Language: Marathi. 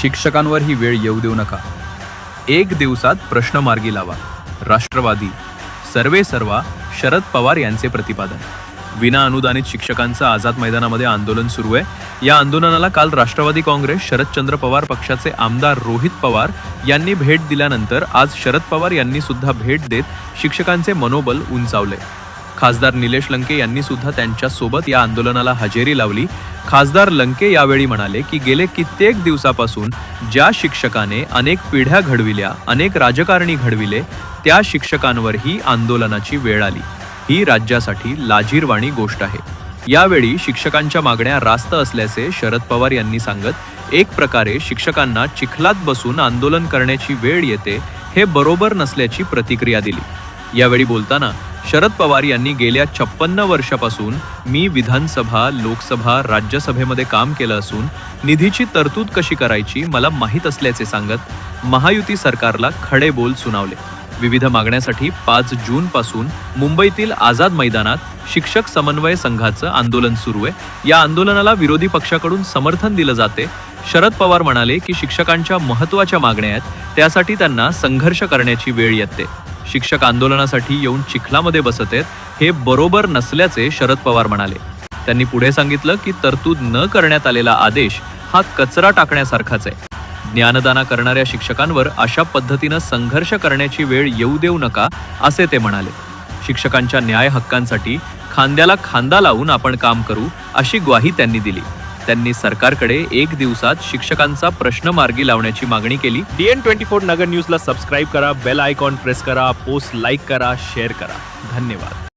शिक्षकांवर ही वेळ येऊ देऊ नका. एक दिवसात प्रश्न मार्गी लावा. राष्ट्रवादी सर्वे सर्वा शरद पवार यांचे प्रतिपादन. विना अनुदानित शिक्षकांचं आझाद मैदानामध्ये आंदोलन सुरू आहे. या आंदोलनाला काल राष्ट्रवादी काँग्रेस शरदचंद्र पवार पक्षाचे आमदार रोहित पवार यांनी भेट दिल्यानंतर आज शरद पवार यांनी सुद्धा भेट देत शिक्षकांचे मनोबल उंचावले. खासदार निलेश लंके यांनी सुद्धा त्यांच्यासोबत या आंदोलनाला हजेरी लावली. खासदार लंके यावेळी म्हणाले की गेले कित्येक दिवसापासून ज्या शिक्षकाने अनेक पिढ्या घडविल्या अनेक राजकारणी घडविले त्या शिक्षकांवरही आंदोलनाची वेळ आली. ही राज्यासाठी लाजीरवाणी गोष्ट आहे. यावेळी शिक्षकांच्या मागण्या रास्त असल्याचे शरद पवार यांनी सांगत एक प्रकारे शिक्षकांना चिखलात बसून आंदोलन करण्याची वेळ येते हे बरोबर नसल्याची प्रतिक्रिया दिली. यावेळी बोलताना शरद पवार यांनी गेल्या छप्पन्न वर्षापासून मी विधानसभा लोकसभा राज्यसभेमध्ये काम केलं असून निधीची तरतूद कशी करायची मला माहीत असल्याचे सांगत महायुती सरकारला खडे बोल सुनावले. विविध मागण्यासाठी पाच जूनपासून मुंबईतील आझाद मैदानात शिक्षक समन्वय संघाचं आंदोलन सुरू आहे. या आंदोलनाला विरोधी पक्षाकडून समर्थन दिलं जाते. शरद पवार म्हणाले की शिक्षकांच्या महत्त्वाच्या मागण्या आहेत त्यासाठी त्यांना संघर्ष करण्याची वेळ येते. शिक्षक आंदोलनासाठी येऊन चिखलामध्ये बसत आहेत हे बरोबर नसल्याचे शरद पवार म्हणाले. त्यांनी पुढे सांगितलं की तरतूद न करण्यात आलेला आदेश हा कचरा टाकण्यासारखाच आहे. ज्ञानदाना करणाऱ्या शिक्षकांवर अशा पद्धतीनं संघर्ष करण्याची वेळ येऊ देऊ नका असे ते म्हणाले. शिक्षकांच्या न्याय हक्कांसाठी खांद्याला खांदा लावून आपण काम करू अशी ग्वाही त्यांनी दिली. त्यांनी सरकारकडे एक दिवसात शिक्षकांचा प्रश्न मार्गी लावण्याची मागणी केली. डीएन ट्वेंटी फोर नगर न्यूजला सबस्क्राईब करा बेल आयकॉन प्रेस करा पोस्ट लाईक करा शेअर करा. धन्यवाद.